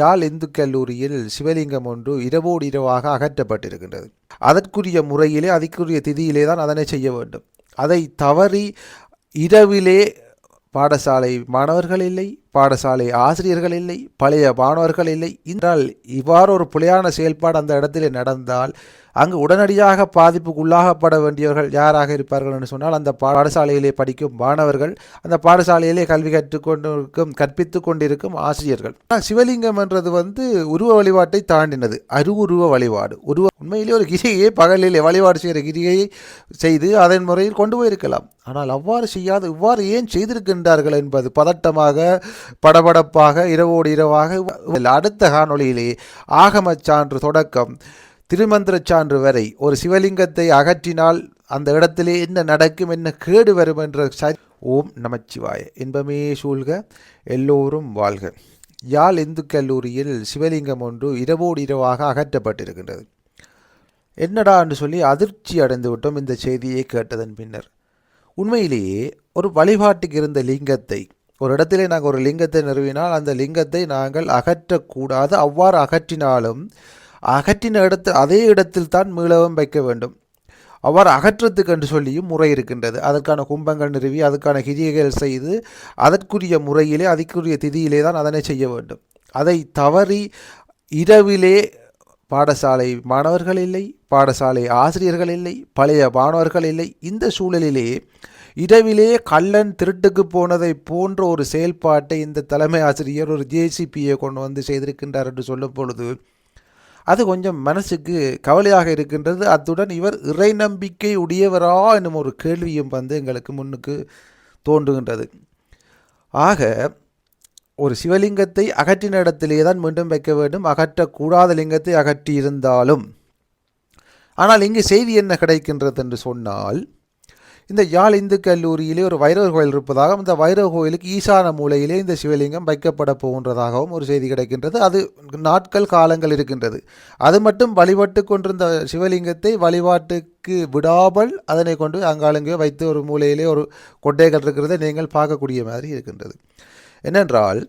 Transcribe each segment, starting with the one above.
யாழ் இந்து கல்லூரியில் சிவலிங்கம் ஒன்று இரவோடு இரவாக அகற்றப்பட்டிருக்கின்றது. அதற்குரிய முறையிலே அதற்குரிய திதியிலே தான் அதனை செய்ய வேண்டும். அதை தவறி இரவிலே பாடசாலை மாணவர்கள் இல்லை பாடசாலை ஆசிரியர்கள் இல்லை பழைய மாணவர்கள் இல்லை. என்றால் இவ்வாறு ஒரு புலையான செயல்பாடு அந்த இடத்திலே நடந்தால் அங்கு உடனடியாக பாதிப்புக்குள்ளாகப்பட வேண்டியவர்கள் யாராக இருப்பார்கள் என்று சொன்னால் அந்த பாடசாலையிலே படிக்கும் மாணவர்கள் அந்த பாடசாலையிலே கல்வி கற்றுக்கொண்டிருக்கும் கற்பித்து கொண்டிருக்கும் ஆசிரியர்கள். ஆனால் சிவலிங்கம் என்றது வந்து உருவ வழிபாட்டை தாண்டினது. அருவுருவ வழிபாடு. உருவ உண்மையிலே ஒரு கிரியை பகலிலே வழிபாடு செய்கிற கிரியை செய்து அதன் முறையில் கொண்டு போயிருக்கலாம். ஆனால் அவ்வாறு செய்யாது இவ்வாறு ஏன் செய்திருக்கின்றார்கள் என்பது பதட்டமாக படபடப்பாக இரவோடு இரவாக அடுத்த காணொளியிலே ஆகமச் சான்று தொடக்கம் திருமந்திரச் சான்று வரை ஒரு சிவலிங்கத்தை அகற்றினால் அந்த இடத்திலே என்ன நடக்கும் என்ன கேடு வரும் என்ற ச ஓம் நமச்சிவாய. இன்பமே சூழ்க எல்லோரும் வாழ்க. யாழ் இந்து கல்லூரியில் சிவலிங்கம் ஒன்று இரவோடு இரவாக அகற்றப்பட்டிருக்கின்றது. என்னடா என்று சொல்லி அதிர்ச்சி அடைந்து விட்டோம் இந்த செய்தியை கேட்டதன் பின்னர். உண்மையிலேயே ஒரு வழிபாட்டுக்கு இருந்த லிங்கத்தை ஒரு இடத்திலே நாங்கள் ஒரு லிங்கத்தை நிறுவினால் அந்த லிங்கத்தை நாங்கள் அகற்றக்கூடாது. அவ்வாறு அகற்றினாலும் அகற்றின இடத்து அதே இடத்தில் தான் மீளவும் வைக்க வேண்டும். அவ்வாறு அகற்றத்துக்கு என்று சொல்லியும் முறை இருக்கின்றது. அதற்கான கும்பங்கள் நிறுவி அதற்கான கிரியைகள் செய்து அதற்குரிய முறையிலே அதற்குரிய திதியிலே தான் அதனை செய்ய வேண்டும். அதை தவறி இரவிலே பாடசாலை மாணவர்கள் இல்லை பாடசாலை ஆசிரியர்கள் இல்லை பழைய மாணவர்கள் இல்லை இந்த சூழலிலே இரவிலே கள்ளன் திருட்டுக்கு போனதை போன்ற ஒரு செயல்பாட்டை இந்த தலைமை ஆசிரியர் ஒரு ஜேசிபியை கொண்டு வந்து செய்திருக்கின்றார் என்று சொல்லும் பொழுது அது கொஞ்சம் மனசுக்கு கவலையாக இருக்கின்றது. அத்துடன் இவர் இறை நம்பிக்கை உடையவரா என்னும் ஒரு கேள்வியும் வந்து எங்களுக்கு முன்னுக்கு தோன்றுகின்றது. ஆக ஒரு சிவலிங்கத்தை அகற்றின இடத்திலே தான் மீண்டும் வைக்க வேண்டும். அகற்றக்கூடாத லிங்கத்தை அகற்றி இருந்தாலும் ஆனால் இங்கு செய்தி என்ன கிடைக்கின்றது என்று சொன்னால் இந்த யாழ் இந்து கல்லூரியிலே ஒரு வைரவர் கோயில் இருப்பதாகவும் இந்த வைரவ கோயிலுக்கு ஈசான மூலையிலே இந்த சிவலிங்கம் வைக்கப்பட போகின்றதாகவும் ஒரு செய்தி கிடைக்கின்றது. அது நாட்கள் காலங்கள் இருக்கின்றது. அது மட்டும் வழிபட்டு கொண்டிருந்த சிவலிங்கத்தை வழிபாட்டுக்கு விடாமல் அதனை கொண்டு அங்காலங்கே வைத்து ஒரு மூலையிலே ஒரு கொட்டைகள் இருக்கிறதை நீங்கள் பார்க்கக்கூடிய மாதிரி இருக்கின்றது. என்னென்றால்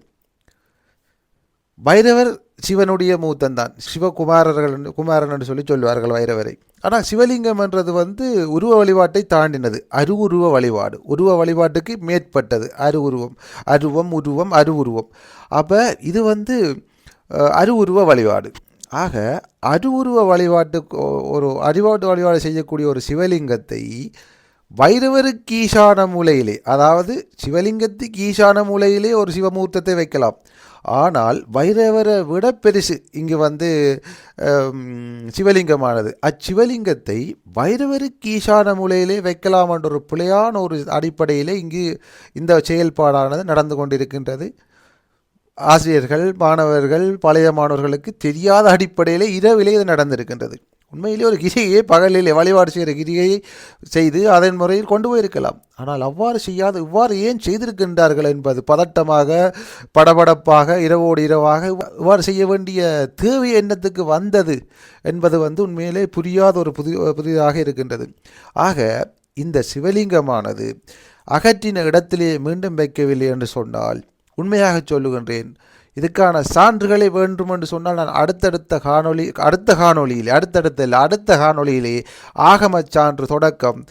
வைரவர் சிவனுடைய மூத்தன் தான் சிவகுமாரர்கள் குமாரன் என்று சொல்லி சொல்லுவார்கள் வைரவரை. ஆனால் சிவலிங்கம் என்றது வந்து உருவ வழிபாட்டை தாண்டினது. அருவுருவ வழிபாடு. உருவ வழிபாட்டுக்கு மேற்பட்டது. அருவுருவம் அருவம் உருவம் அருவுருவம் அப்போ இது வந்து அருவுருவ வழிபாடு. ஆக அருவுருவ வழிபாட்டுக்கு ஒரு அறிவாட்டு வழிபாடு செய்யக்கூடிய ஒரு சிவலிங்கத்தை வைரவருக்கு ஈசான மூலையிலே அதாவது சிவலிங்கத்துக்கு ஈசான மூலையிலே ஒரு சிவமூர்த்தத்தை வைக்கலாம். ஆனால் வைரவரை விட பெருசு இங்கு வந்து சிவலிங்கமானது. அச்சிவலிங்கத்தை வைரவருக்கு ஈசான மூலையிலே வைக்கலாம் என்ற ஒரு பிழையான ஒரு அடிப்படையிலே இங்கு இந்த செயல்பாடானது நடந்து கொண்டிருக்கின்றது. ஆசிரியர்கள் மாணவர்கள் பழைய மாணவர்களுக்கு தெரியாத அடிப்படையிலே இரவிலே இது நடந்திருக்கின்றது. உண்மையிலே ஒரு கிரியை பகலிலே வழிபாடு செய்கிற கிரியை செய்து அதன் முறையில் கொண்டு போயிருக்கலாம். ஆனால் அவ்வாறு செய்யாது இவ்வாறு ஏன் செய்திருக்கின்றார்கள் என்பது பதட்டமாக படபடப்பாக இரவோடு இரவாக இவ்வாறு செய்ய வேண்டிய தேவை எண்ணத்துக்கு வந்தது என்பது வந்து உண்மையிலே புரியாத ஒரு புதி புதிதாக இருக்கின்றது. ஆக இந்த சிவலிங்கமானது அகற்றின இடத்திலே மீண்டும் வைக்கவில்லை என்று சொன்னால் உண்மையாக சொல்லுகின்றேன் இதுக்கான சான்றுகளை வேண்டும் என்று சொன்னால் நான் அடுத்தடுத்த காணொளி அடுத்த காணொளியிலே அடுத்தடுத்த இல்லை அடுத்த காணொளியிலே ஆகமச் சான்று தொடக்கம்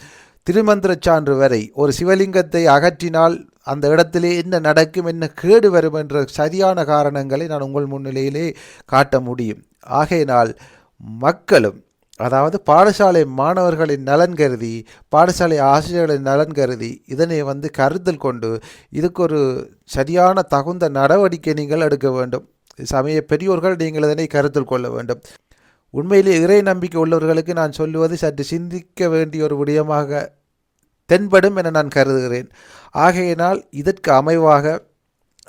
திருமந்திரச் சான்று வரை ஒரு சிவலிங்கத்தை அகற்றினால் அந்த இடத்திலே என்ன நடக்கும் என்ன கேடு வரும் என்ற சரியான காரணங்களை நான் உங்கள் முன்னிலையிலே காட்ட முடியும். ஆகையினால் மக்களும் அதாவது பாடசாலை மாணவர்களின் நலன் கருதி பாடசாலை ஆசிரியர்களின் நலன் கருதி இதனை வந்து கருத்தில் கொண்டு இதுக்கு ஒரு சரியான தகுந்த நடவடிக்கை நீங்கள் எடுக்க வேண்டும். சமய பெரியோர்கள் நீங்கள் இதனை கருத்தில் கொள்ள வேண்டும். உண்மையிலே இறை நம்பிக்கை உள்ளவர்களுக்கு நான் சொல்லுவது சற்று சிந்திக்க வேண்டிய ஒரு விடயமாக தென்படும் என நான் கருதுகிறேன். ஆகையினால் இதற்கு அமைவாக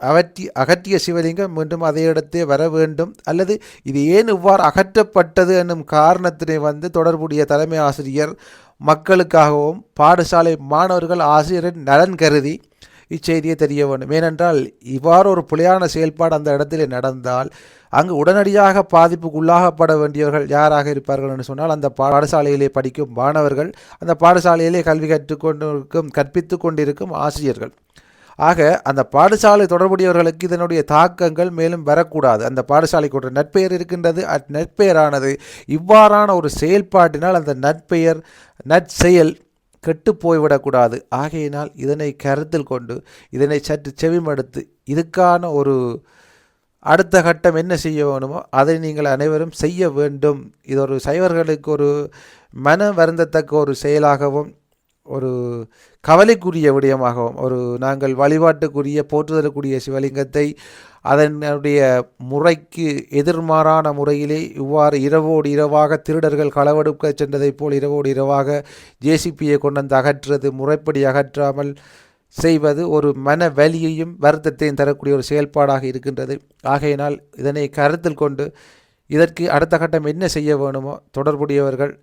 அகற்றி அகற்றிய சிவலிங்கம் மீண்டும் அதே இடத்தே வர வேண்டும். அல்லது இது ஏன் இவ்வாறு அகற்றப்பட்டது என்னும் காரணத்தினை வந்து தொடர்புடைய தலைமை ஆசிரியர் மக்களுக்காகவும் பாடசாலை மாணவர்கள் ஆசிரியரின் நலன் கருதி இச்செய்தியை தெரிய வேண்டும். ஏனென்றால் இவ்வாறு ஒரு புலியான செயல்பாடு அந்த இடத்திலே நடந்தால் அங்கு உடனடியாக பாதிப்புக்குள்ளாகப்பட வேண்டியவர்கள் யாராக இருப்பார்கள் என்று சொன்னால் அந்த பாடசாலையிலே படிக்கும் மாணவர்கள் அந்த பாடசாலையிலே கல்வி கற்றுக்கொண்டிருக்கும் கற்பித்து கொண்டிருக்கும் ஆசிரியர்கள். ஆக அந்த பாடசாலை தொடர்புடையவர்களுக்கு இதனுடைய தாக்கங்கள் மேலும் வரக்கூடாது. அந்த பாடசாலைக்கு ஒரு நட்பெயர் இருக்கின்றது. அட் நட்பெயரானது இவ்வாறான ஒரு செயல்பாட்டினால் அந்த நட்பெயர் நற்செயல் கெட்டு போய்விடக்கூடாது. ஆகையினால் இதனை கருத்தில் கொண்டு இதனை சற்று செவிமடுத்து இதுக்கான ஒரு அடுத்த கட்டம் என்ன செய்ய வேணுமோ அதை நீங்கள் அனைவரும் செய்ய வேண்டும். இது ஒரு சைவர்களுக்கு ஒரு மன வருந்தத்தக்க ஒரு செயலாகவும் ஒரு கவலைக்குரிய விடயமாகவும் ஒரு நாங்கள் வழிபாட்டுக்குரிய போற்றுதலுக்குரிய சிவலிங்கத்தை அதனுடைய முறைக்கு எதிர்மாறான முறையிலே இவ்வாறு இரவோடு இரவாக திருடர்கள் களவெடுக்க சென்றதைப் போல் இரவோடு இரவாக ஜேசிபியை கொண்டு வந்து அகற்றுறது முறைப்படி அகற்றாமல் செய்வது ஒரு மன வலியையும் வருத்தத்தையும் தரக்கூடிய ஒரு செயல்பாடாக இருக்கின்றது. ஆகையினால் இதனை கருத்தில் கொண்டு இதற்கு அடுத்த கட்டம் என்ன செய்ய வேணுமோ தொடர்புடையவர்கள்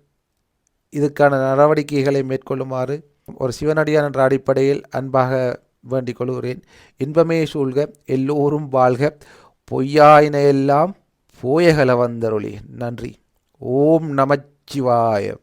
இதுக்கான நடவடிக்கைகளை மேற்கொள்ளுமாறு ஒரு சிவனடியான் என்ற அடிப்படையில் அன்பாக வேண்டிக் கொள்கிறேன். இன்பமே சூழ்க எல்லோரும் வாழ்க. பொய்யாயின எல்லாம் போயகல வந்தருளி. நன்றி. ஓம் நமச்சிவாயம்.